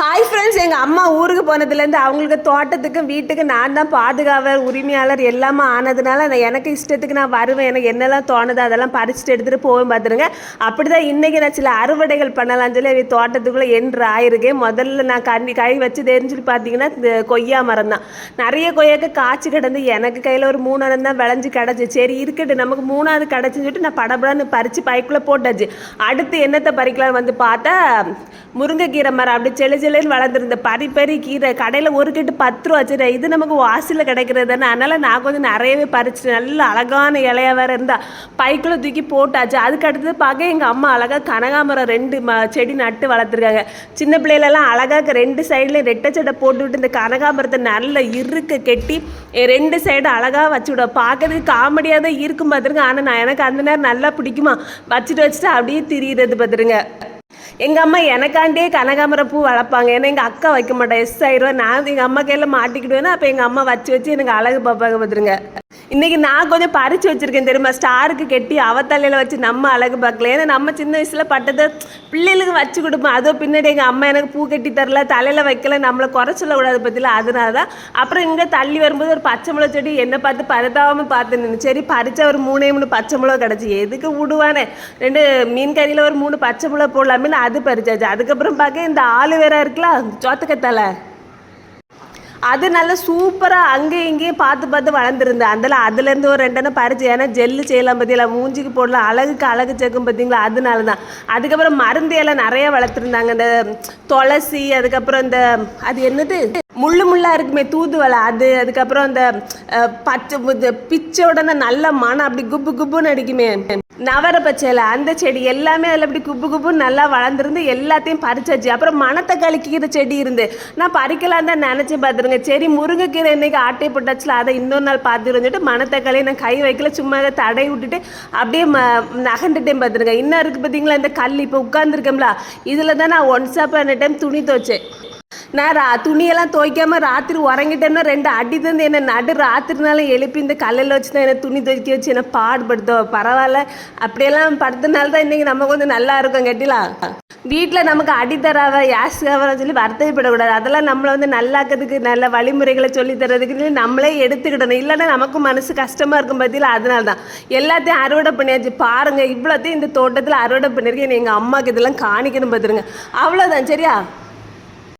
Hi friends எங்கள் அம்மா ஊருக்கு போனதுலேருந்து அவங்களுக்கு தோட்டத்துக்கு வீட்டுக்கு நான் தான் பாதுகாவலர் உரிமையாளர் எல்லாமே ஆனதுனால நான் எனக்கு இஷ்டத்துக்கு நான் வருவேன். எனக்கு என்னெல்லாம் தோணுதோ அதெல்லாம் பறிச்சுட்டு எடுத்துகிட்டு போவேன் பார்த்துருங்க அப்படி தான் இன்றைக்கி நான் சில அறுவடைகள் பண்ணலாம்னு சொல்லி தோட்டத்துக்குள்ளே என்று ஆயிருக்கேன். முதல்ல நான் கண்ணி கை வச்சு தெரிஞ்சுட்டு பார்த்தீங்கன்னா இந்த கொய்யா மரம் தான். நிறைய கொய்யாக்கு காய்ச்சி கிடந்து எனக்கு கையில் ஒரு மூணாவது தான் விளைஞ்சு கிடச்சி. சரி இருக்கட்டு நமக்கு மூணாவது கிடச்சின்னு சொல்லிட்டு நான் படபடன்னு பறித்து பைக்குள்ளே போட்டாச்சு. அடுத்து என்னத்தை பறிக்கலாம்னு வந்து பார்த்தா முருங்கைக்கீரை மரம் அப்படி செல்லு செல்லுன்னு வளர்ந்துருந்த பரி பறி கீரை கடையில் ஒரு கட்டு பத்து ரூபா வச்சுரு இது நமக்கு வாசலில் கிடைக்கிறது தானே. அதனால் நான் கொஞ்சம் நிறையவே பறிச்சு நல்ல அழகான இலையாக வேறு இருந்தால் பைக்குள்ளே தூக்கி போட்டாச்சு. அதுக்கு அடுத்தது பார்க்க எங்கள் அம்மா அழகாக கனகாமரம் ரெண்டு ம செடி நட்டு வளர்த்துருக்காங்க. சின்ன பிள்ளைகளெல்லாம் அழகாக ரெண்டு சைட்லேயும் ரெட்டை சட்டை போட்டுவிட்டு இந்த கனகாமரத்தை நல்ல இருக்க கெட்டி ரெண்டு சைடு அழகாக வச்சுவிட பார்க்கறதுக்கு காமெடியாக தான் இருக்கும் பார்த்துருங்க ஆனால் நான் எனக்கு அந்த நேரம் நல்லா பிடிக்குமா? வச்சுட்டு வச்சுட்டு அப்படியே திரியிறது பார்த்துருங்க எங்கள் அம்மா எனக்காண்டே கனகாமரம் பூ வளர்ப்பாங்க. ஏன்னா எங்கள் அக்கா வைக்க மாட்டேன் எஸ் ஆயிடுவேன் நான் எங்கள் அம்மா கையில் மாட்டிக்கிடுவேன்னா அப்போ எங்கள் அம்மா வச்சு வச்சு எனக்கு அழகு பார்ப்பாங்க பார்த்துருங்க. இன்னைக்கு நான் கொஞ்சம் பறிச்சு வச்சிருக்கேன் தெரியுமா? ஸ்டாருக்கு கெட்டி அவ தலையில் வச்சு நம்ம அழகு பார்க்கல. ஏன்னா நம்ம சின்ன வயசுல பட்டதை பிள்ளைகளுக்கு வச்சு கொடுப்போம். அதோ பின்னாடி எங்கள் அம்மா எனக்கு பூ கட்டி தரல தலையில் வைக்கல நம்மளை குறை சொல்லக்கூடாது பற்றியில் அதனால தான் அப்புறம் இங்கே தள்ளி வரும்போது ஒரு பச்சை மிளகா செடி என்னை பார்த்து பருத்தாமல் பார்த்து நின்று சரி பறிச்சா ஒரு மூணே மூணு பச்சை மிளகா கிடச்சி. எதுக்கு விடுவானே ரெண்டு மீன் கறியில் ஒரு மூணு பச்சை மிளகா போடலாமே அது பறிச்சாச்சு. அதுக்கப்புறம் பார்க்க இந்த ஆளு வேற இருக்கலாம் சோத்துக்கத்தால. அது நல்லா சூப்பராக அங்கேயும் இங்கேயும் பார்த்து பார்த்து வளர்ந்துருந்து அதில் அதுலேருந்து ஒரு ரெண்டெண்ணம் பறிச்சு ஏன்னா ஜெல்லு செய்யலாம் பார்த்தீங்களா மூஞ்சிக்கு போடலாம் அழகுக்கு அழகு சேர்க்கும் பார்த்தீங்களா அதனால தான் அதுக்கப்புறம் மருந்து எல்லாம் நிறைய வளர்த்துருந்தாங்க. இந்த துளசி அதுக்கப்புறம் இந்த அது என்னது? முள்ளு முள்ளாக இருக்குமே தூதுவளை அது அதுக்கப்புறம் அந்த பச்சை இந்த பிச்சை உடனே நல்ல மனம் அப்படி குப்பு குப்புன்னு அடிக்குமே. நவர அந்த செடி எல்லாமே அதில் அப்படி குப்பு குப்புன்னு நல்லா வளர்ந்துருந்து எல்லாத்தையும் பறிச்சாச்சு. அப்புறம் மணத்தக்காளி கீரை செடி இருந்து. நான் பறிக்கலாம் தான் நினச்சி பார்த்துருங்க. சரி முருங்கைக்கீரை இன்னைக்கு ஆட்டை போட்டாச்சுல அதை இன்னொரு நாள் பார்த்துருன்னு சொல்லிட்டு களி நான் கை வைக்கல சும்மா அதை தடை விட்டுட்டு அப்படியே ம நகண்டுட்டேன் பார்த்துருங்க. இன்னும் இருக்குது பார்த்தீங்களா இந்த கல் இப்போ உட்காந்துருக்கோம்ல இதில் தான் நான் ஒன் ஸ்டாப் அந்த டைம் துணி துவைச்சேன். நான் ரா துணியெல்லாம் துவைக்காமல் ராத்திரி உறங்கிட்டேன்னா ரெண்டு அடி தந்து என்னை நடு ராத்திரினாலும் எழுப்பி இந்த கல்லில் வச்சு தான் என்ன துணி துவைக்க வச்சு என்னை பாடுபடுத்தோ பரவாயில்ல. அப்படியெல்லாம் படுத்தனால தான் இன்னைக்கு நம்ம கொஞ்சம் நல்லா இருக்கும் கட்டிலா? வீட்டில் நமக்கு அடித்தராவ யாசுகாவன்னு சொல்லி வருத்தப்படக்கூடாது. அதெல்லாம் நம்மளை வந்து நல்லாக்கிறதுக்கு நல்ல வழிமுறைகளை சொல்லி தரதுக்கு நம்மளே எடுத்துக்கிடணும். இல்லைன்னா நமக்கும் மனசு கஷ்டமாக இருக்கும் பற்றியில் அதனால தான் எல்லாத்தையும் அறுவடை பண்ணியாச்சு. பாருங்கள் இவ்வளோத்தையும் இந்த தோட்டத்தில் அறுவடை பண்ணியிருக்கேன். எங்கள் அம்மாவுக்கு இதெல்லாம் காணிக்கணும் பார்த்துருங்க அவ்வளோதான் சரியா?